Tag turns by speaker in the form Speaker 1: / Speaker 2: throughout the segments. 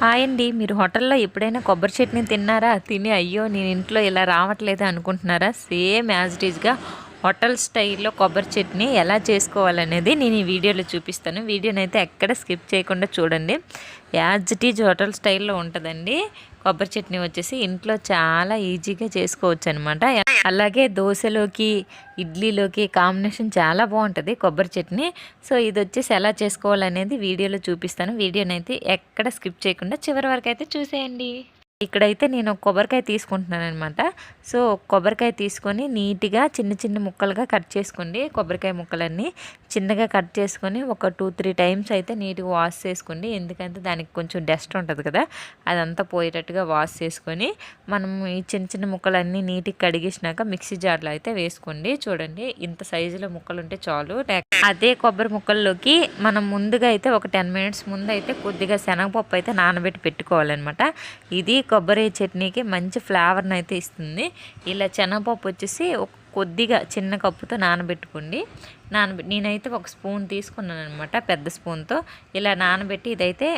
Speaker 1: Hi అండి. మీరు హోటల్లో ఎప్పుడైనా కొబ్బరి చట్నీ తిన్నారా? తిని అయ్యో నేను ఇంట్లో ఇలా రావట్లేదు అనుకుంటున్నారా? సేమ్ యాజ్ ఇట్ ఈజ్గా హోటల్ స్టైల్లో కొబ్బరి చట్నీ ఎలా చేసుకోవాలనేది నేను ఈ వీడియోలో చూపిస్తాను. వీడియోని అయితే ఎక్కడ స్కిప్ చేయకుండా చూడండి. యాజ్ టీజ్ ఈజ్ హోటల్ స్టైల్లో ఉంటుందండి. కొబ్బరి చట్నీ వచ్చేసి ఇంట్లో చాలా ఈజీగా చేసుకోవచ్చు అనమాట అలాగే దోశలోకి ఇడ్లీలోకి కాంబినేషన్ చాలా బాగుంటుంది కొబ్బరి చట్నీ. సో ఇది వచ్చేసి ఎలా చేసుకోవాలనేది వీడియోలో చూపిస్తాను. వీడియోని అయితే ఎక్కడ స్కిప్ చేయకుండా చివరి వరకు అయితే చూసేయండి. ఇక్కడైతే నేను కొబ్బరికాయ తీసుకుంటున్నాను అనమాట సో కొబ్బరికాయ తీసుకొని నీట్గా చిన్న చిన్న ముక్కలుగా కట్ చేసుకోండి. కొబ్బరికాయ ముక్కలన్నీ చిన్నగా కట్ చేసుకొని ఒక టూ త్రీ టైమ్స్ అయితే నీట్గా వాష్ చేసుకోండి. ఎందుకంటే దానికి కొంచెం డస్ట్ ఉంటుంది కదా. అదంతా పోయేటట్టుగా వాష్ చేసుకొని మనం ఈ చిన్న చిన్న ముక్కలన్నీ నీట్గా కడిగేసినాక మిక్సీ జార్లో అయితే వేసుకోండి. చూడండి ఇంత సైజులో ముక్కలు ఉంటే చాలు. అదే కొబ్బరి ముక్కల్లోకి మనం ముందుగా అయితే ఒక టెన్ మినిట్స్ ముందు అయితే కొద్దిగా శనగపప్పు అయితే నానబెట్టి పెట్టుకోవాలన్నమాట. ఇది కొబ్బరి చట్నీకి మంచి ఫ్లేవర్ని అయితే ఇస్తుంది. ఇలా శనగపప్పు వచ్చేసి కొద్దిగా చిన్న కప్పుతో నానబెట్టుకోండి. నానబె నేనైతే ఒక స్పూన్ తీసుకున్నాను అనమాట పెద్ద స్పూన్తో. ఇలా నానబెట్టి ఇదైతే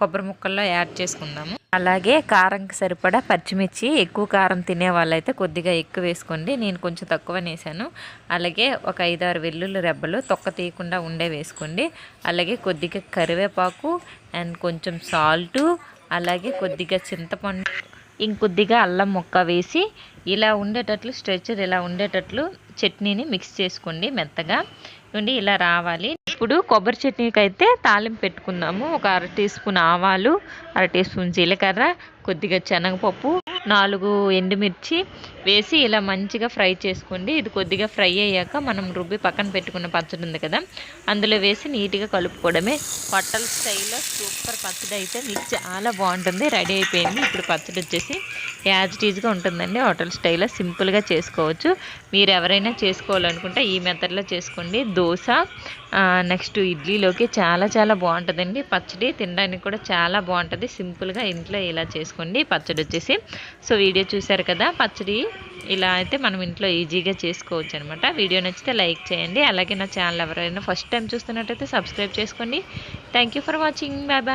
Speaker 1: కొబ్బరి ముక్కల్లో యాడ్ చేసుకుందాము. అలాగే కారంకి సరిపడా పచ్చిమిర్చి ఎక్కువ కారం తినే వాళ్ళైతే కొద్దిగా ఎక్కువ వేసుకోండి. నేను కొంచెం తక్కువ వేసాను అలాగే ఒక ఐదారు వెల్లుల్లి రెబ్బలు తొక్క తీయకుండా ఉండే వేసుకోండి. అలాగే కొద్దిగా కరివేపాకు అండ్ కొంచెం సాల్టు అలాగే కొద్దిగా చింతపండు ఇంకొద్దిగా అల్లం ముక్క వేసి ఇలా ఉండేటట్లు స్ట్రెచర్ ఇలా ఉండేటట్లు చట్నీని మిక్స్ చేసుకోండి మెత్తగా. నుండి ఇలా రావాలి. ఇప్పుడు కొబ్బరి చట్నీకి అయితే తాలింపు పెట్టుకుందాము. ఒక అర టీ స్పూన్ ఆవాలు అర టీ స్పూన్ జీలకర్ర కొద్దిగా శనగపప్పు నాలుగు ఎండుమిర్చి వేసి ఇలా మంచిగా ఫ్రై చేసుకోండి. ఇది కొద్దిగా ఫ్రై అయ్యాక మనం రుబ్బి పక్కన పెట్టుకున్న పచ్చడి ఉంది కదా అందులో వేసి నీట్గా కలుపుకోవడమే. పట్టల స్టైల్లో సూపర్ పచ్చడి అయితే మీకు చాలా బాగుంటుంది. రెడీ అయిపోయింది. ఇప్పుడు పచ్చడి వచ్చేసి యాజ్ టీజ్గా ఉంటుందండి. హోటల్ స్టైల్లో సింపుల్గా చేసుకోవచ్చు. మీరు ఎవరైనా చేసుకోవాలనుకుంటే ఈ మెథడ్లో చేసుకోండి. దోశ నెక్స్ట్ ఇడ్లీలోకి చాలా చాలా బాగుంటుందండి. పచ్చడి తినడానికి కూడా చాలా బాగుంటుంది. సింపుల్గా ఇంట్లో ఇలా చేసుకోండి పచ్చడి వచ్చేసి. సో వీడియో చూశారు కదా పచ్చడి ఇలా అయితే మనం ఇంట్లో ఈజీగా చేసుకోవచ్చు అనమాట వీడియో నచ్చితే లైక్ చేయండి. అలాగే నా ఛానల్ ఎవరైనా ఫస్ట్ టైం చూస్తున్నట్టయితే సబ్స్క్రైబ్ చేసుకోండి. Thank for watching. Bye bye.